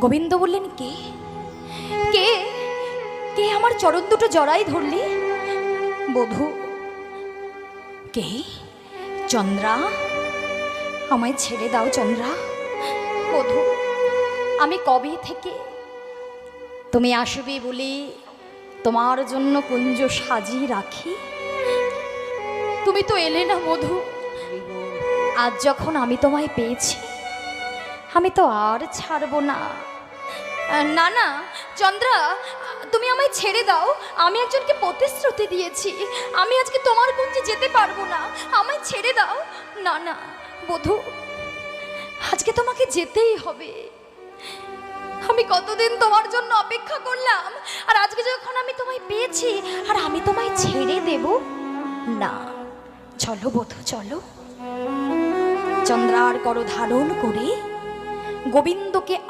গোবিন্দ বললেন, কে? কে? কে আমার চরণ দুটো জড়াই ধরলি? বধু, কে? চন্দ্রা, আমায় ছেড়ে দাও চন্দ্রা। বধু, আমি কবে থেকে তুমি আসবে বলে তোমার জন্য কুঞ্জ সাজিয়ে রাখি? তুমি তো এলে না মধু আজ যখন আমি তোমায় পেয়েছি আমি তো আর ছাড়বো না। না না, চন্দ্রা, তুমি আমায় ছেড়ে দাও। আমি একজনকে প্রতিশ্রুতি দিয়েছি। আমি আজকে তোমার কুঞ্জে যেতে পারব না। আমায় ছেড়ে দাও। না না, বধু, আজকে তোমাকে যেতেই হবে। আমি কতদিন তোমার জন্য অপেক্ষা করলাম, আর আজকে যখন আমি তোমায় পেয়েছি, আর আমি তোমায় ছেড়ে দেব? না, চলো বধু, চলো। চন্দ্রার কর ধারণ করে গোবিন্দকে